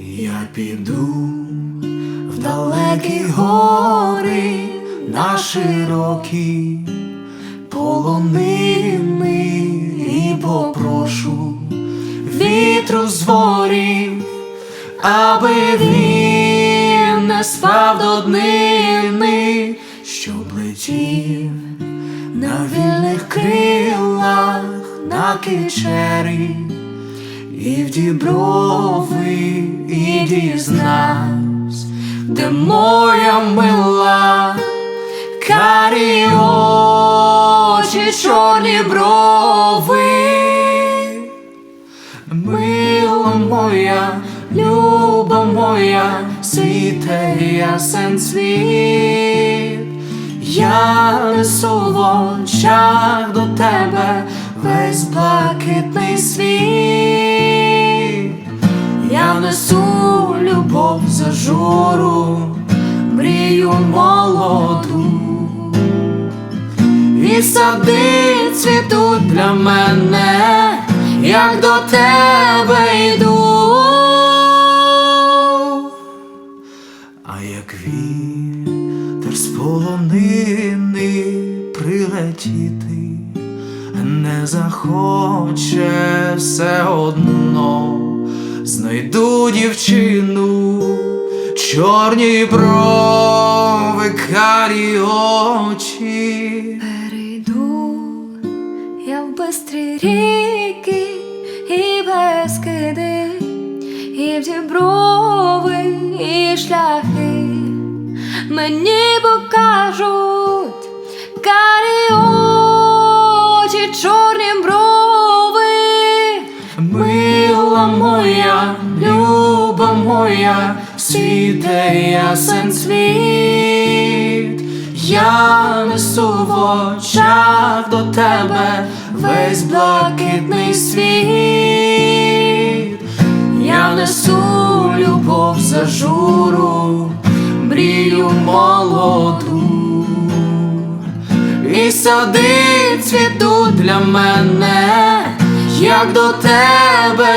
Я піду в далекі гори на широкі полонини і попрошу вітру з ворів, аби він не спав до днини, щоб летів на вільних крилах на кичері. І в діброви, де моя мила, карі очі, чорні брови, мила моя, люба моя, світе ясен світ, я несу в до тебе весь блакитний світ, я несу любов за журу, мрію молоду, і сади цвітуть для мене, як до тебе йду. А як вітер з полонини прилетіти, не захоче все одно, знайду дівчину, чорні брови, карі очі. Перейду я в бистрі ріки і безкиди, і в діброви, і шляхи мені покажуть моя, люба моя, світе ясен світ, я несу в очах до тебе весь блакитний світ, я несу любов за журу, мрію молоду. І сади цвітуть для мене, як до тебе